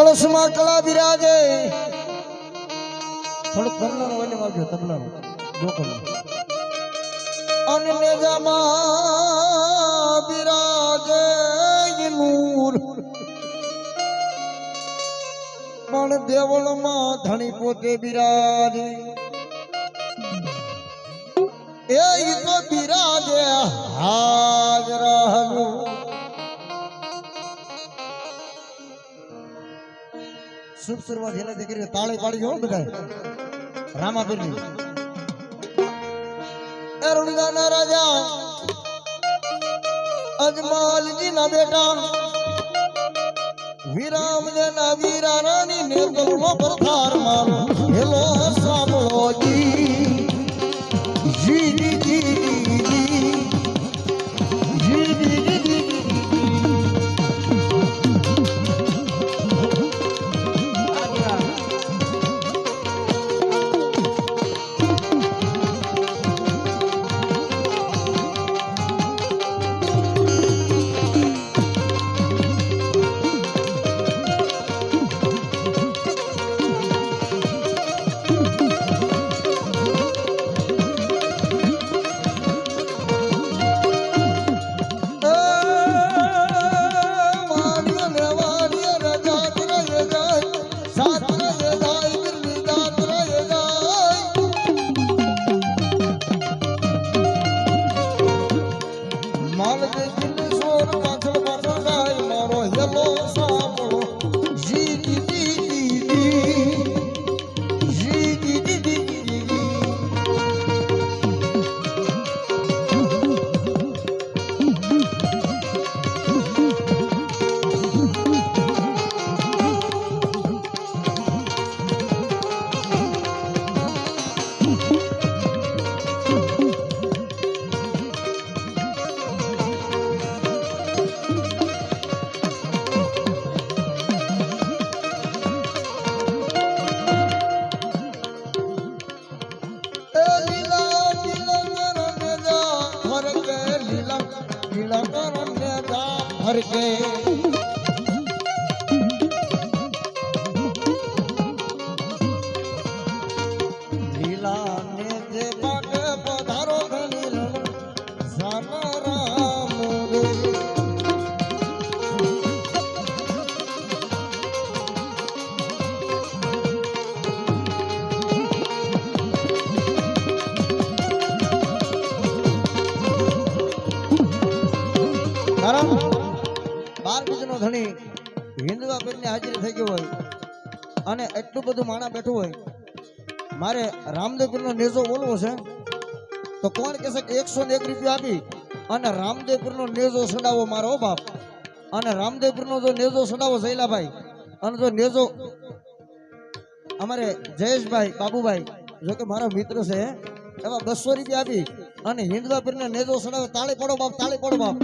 કળશમાં કળા બિરાજે. થોડુંક તબલાનો વોલ્યુમ આપજો તબલાનો ગોકળનો અને નેજામાં બિરાજે નૂર. પણ દેવળમાં ધણી પોતે બિરાજે. એ તો બિરાજે હાજર હજુર શુભ શરૂઆત એનાથી કરી તાળી પાડી હો બધા રામાપીરની અરુણદા ના રાજા અજમાલજી ના બેટા વિરામ ના વીરા રાની ને પર થાર મારો. હેલો સાંભળો જી. হবে બધું માણા બેઠું હોય. મારે રામદેવપીરનો નેજો બોલવો છે. તો કોણ કહેશે કે એકસો ને એક રૂપિયા આપી? અને રામદેવપીરનો નેજો સડાવો મારો બાપ. અને રામદેવપીરનો જો નેજો સડાવો શૈલાભાઈ અને જો નેજો અમારે જયેશભાઈ, બાબુભાઈ, જો કે મારો મિત્ર છે, એવા બસો રૂપિયા આપી, અને હિન્દવા પીરને નેજો સડાવે, તાળી પડો બાપ, તાળી પડો બાપ.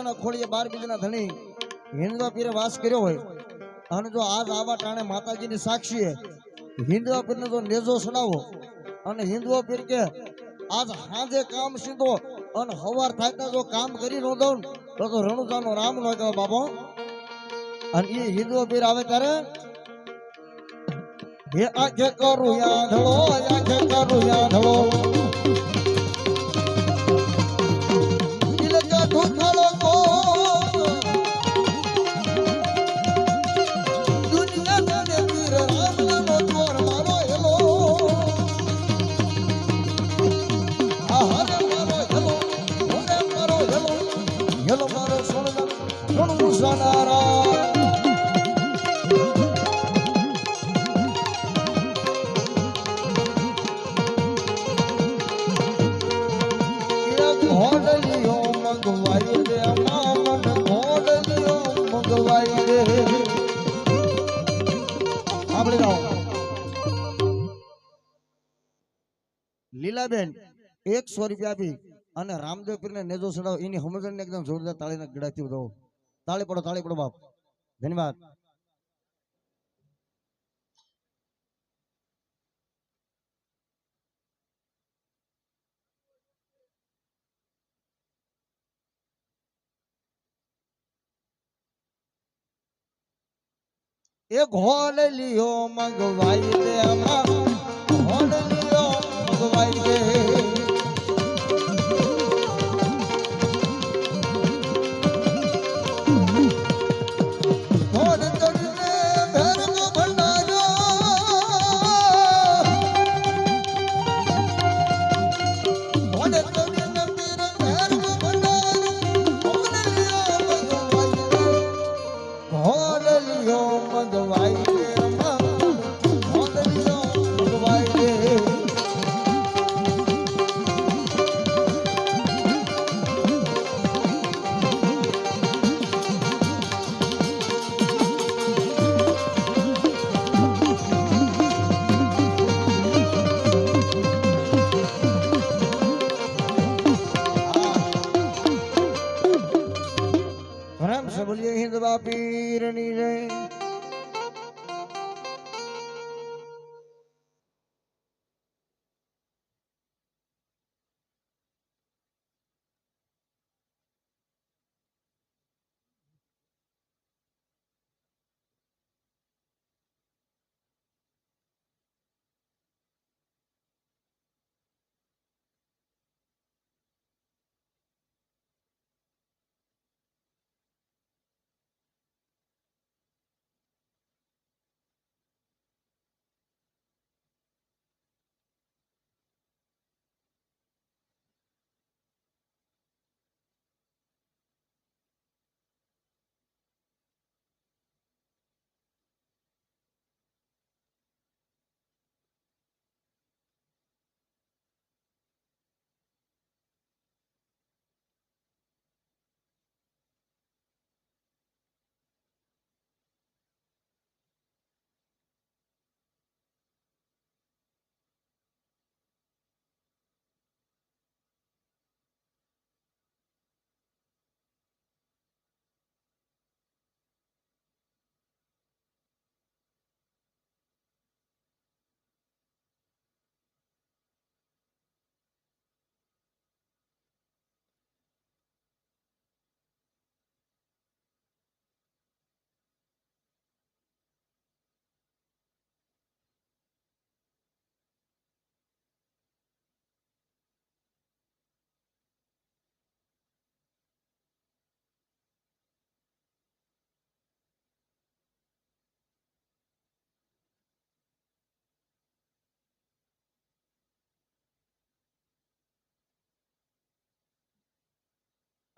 છોકરાના ખોળીએ બાર બીજના ધણી. હિન્દવા પીરે વાસ કર્યો હોય. અને જો આજ આવા ટાણે માતાજીની સાક્ષીએ હિન્દવા પીરને જો નેજો સડાવો અને હિન્દવા પીર કે આજ હાજે કામ સીધો અને હવાર થાય જો કામ કરી નો દઉં તો તો રણુજાનો રામ નો કહેવાય બાબો અને એ હિન્દવા પીર આવે ત્યારે હે આખે કરું યાધળો આખે કરું યાધળો એકસો રૂપિયા આપી અને રામદેવ પીરને નેજો સડાવ એની સમજણ એકદમ જોરદાર તાળીના ગળાથી વધાવો. તાળી પડો તાળી પડો બાપ. ધન્યવાદ. એ ઘોડલીઓ મંગવાઈ દે આમાં. લિયો મંગવાઈ દે.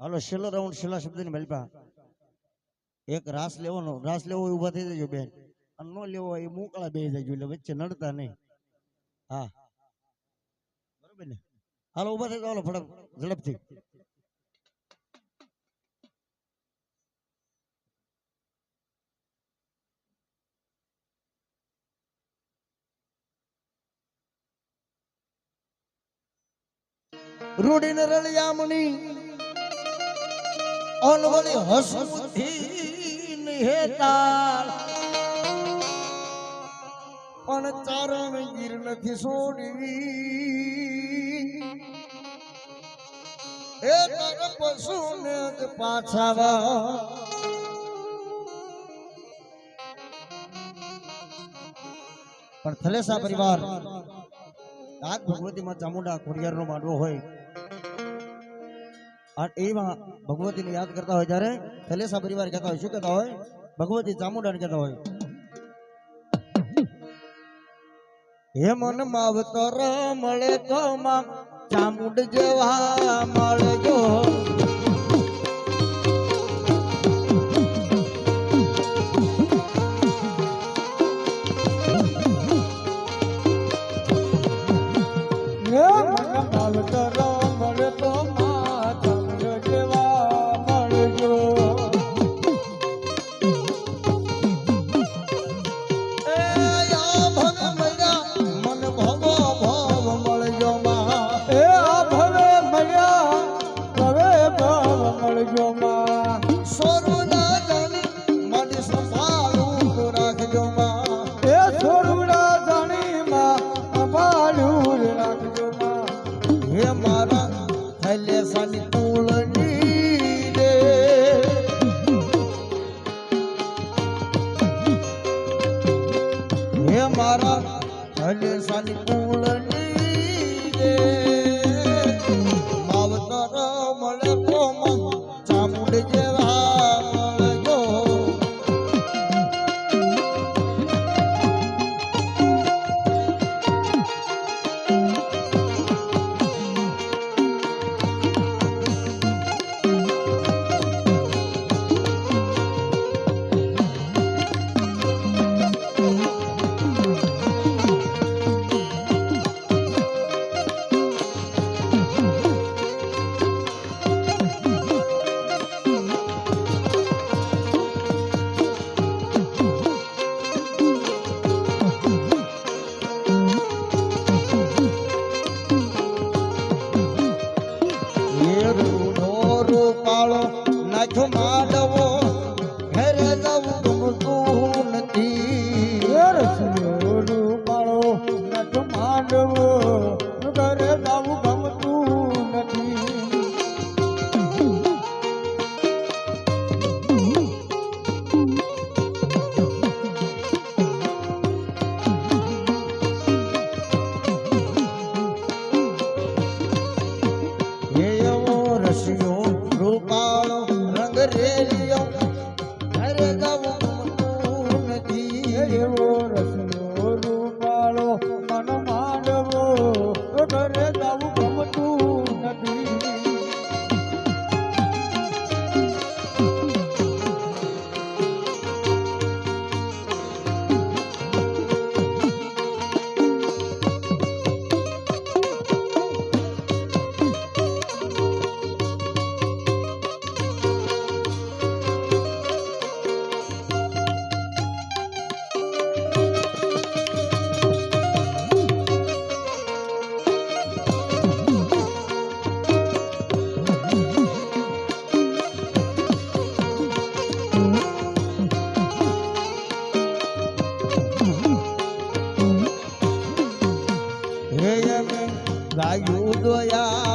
હાલો, છેલ્લો રાઉન્ડ છેલ્લા શબ્દની મલપા એક રાસ લેવાનો, રાસ લેવો હોય થઈ જજો બેન. અને ન લેવો એ મોકળા બે જજો, એટલે વચ્ચે નડતા નહીં. હા. બરોબર ને? હાલો, ઊભા થઈ જાવ હાલો ઝડપથી. રૂડીને રળિયામણી ઓલવળી હસમુથી હેતાળ પણ ચારણ ગીર નથી છોડવી એ તાર પશુને જ પાછાવા. પણ થલેસા પરિવાર નાગ ભગવતીમાં ચામુંડા નો માંડવો હોય અને એમાં ભગવતીને યાદ કરતા હોય ત્યારે થલેસા પરિવાર કહેતા હોય, શું કહેતા હોય? ભગવતી ચામુંડાને કહેતા હોય. હે મન માવતર મળે તો માં, ચામુંડ જેવા મળજો. મારા સાની તુલની એવો રસનો રૂપાળો મન માંડવો ઘરે ગાયું દોયા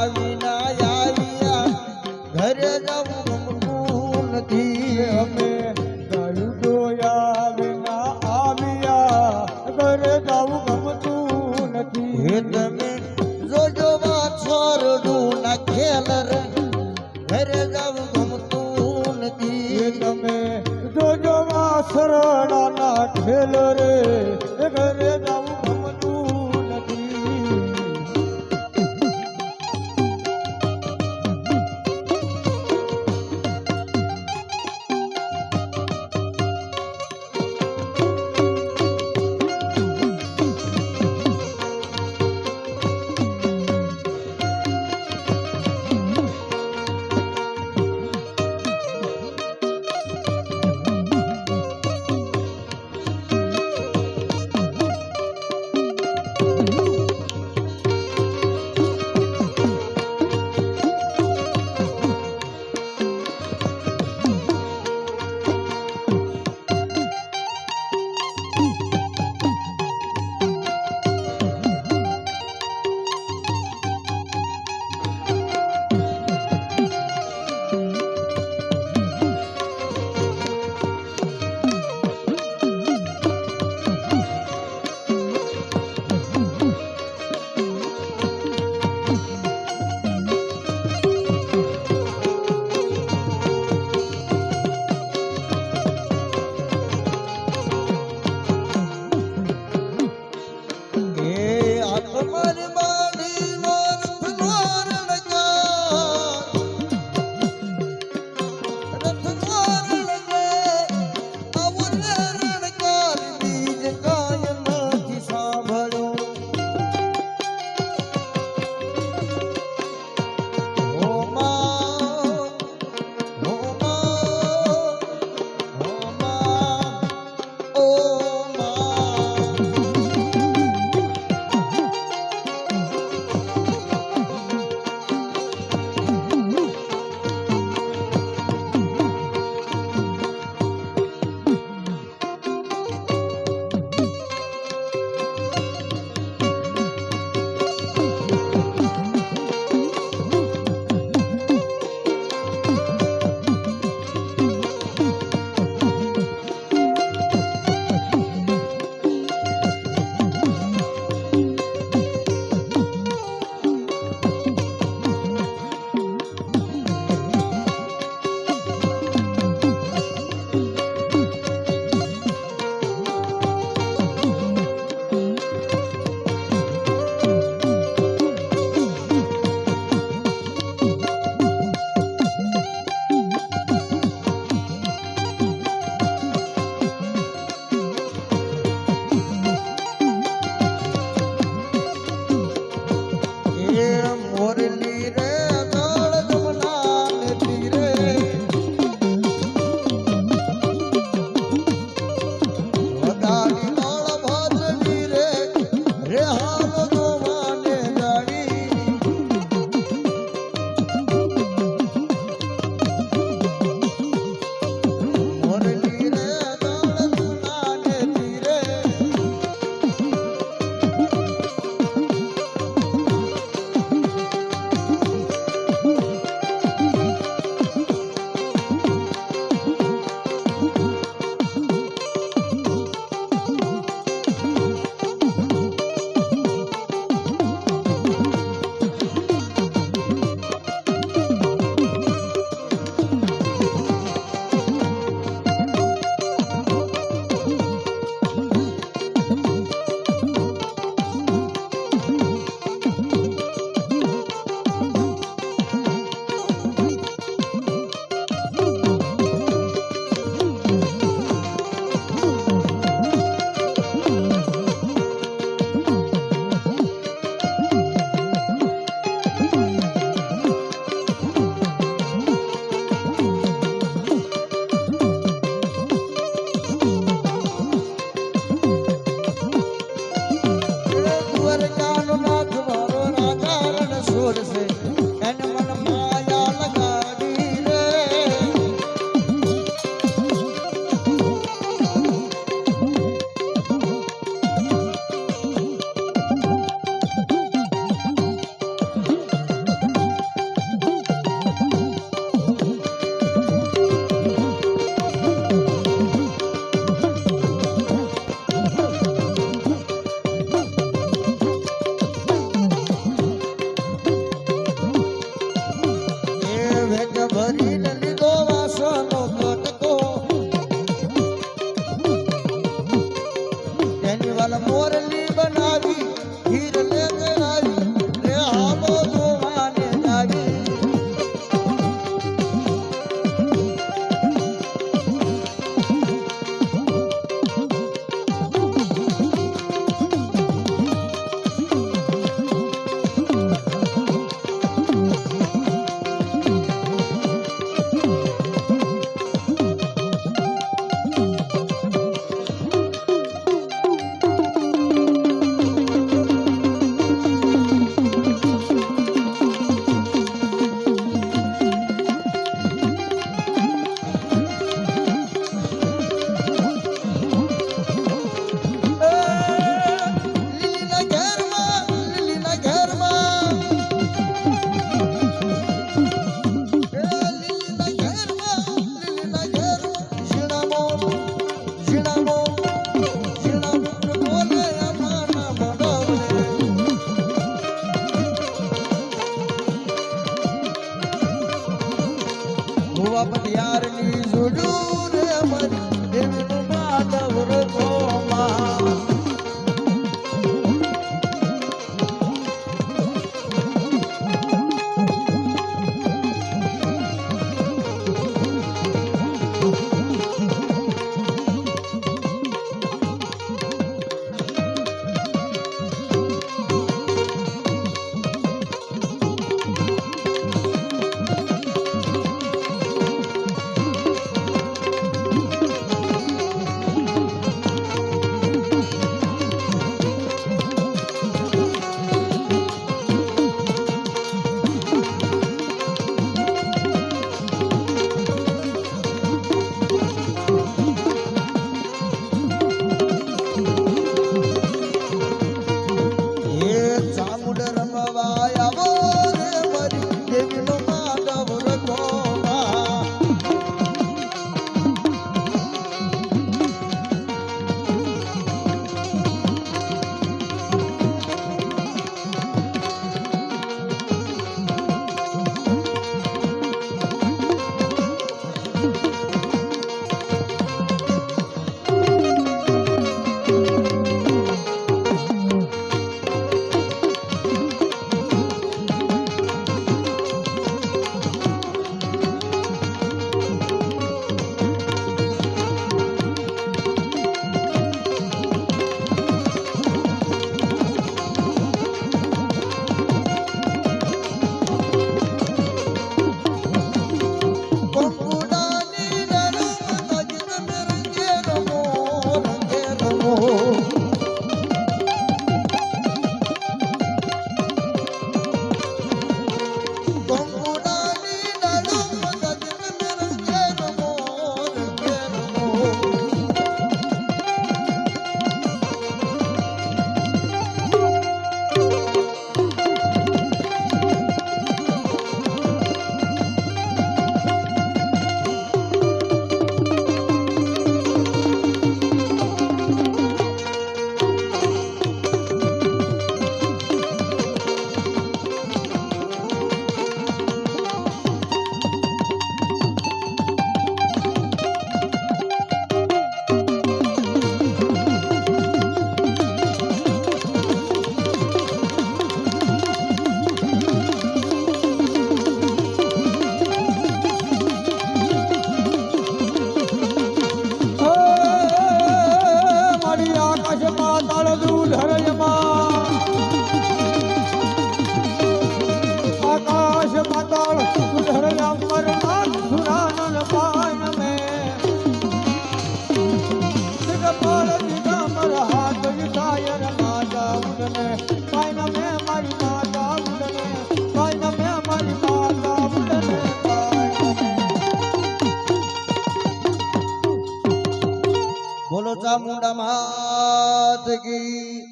બોલો ચામુંડા માત કી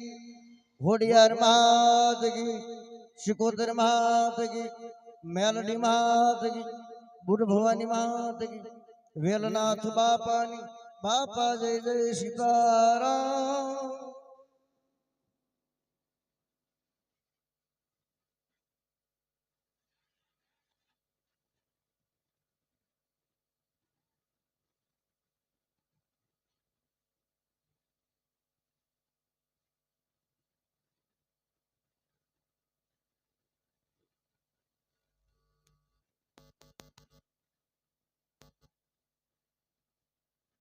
હોડિયાર માત કી શિકોતર માત કી મેલડી માત કી બુઢ ભવાની માત કી વેલનાથ બાપાની બાપા જય જય સીતારામ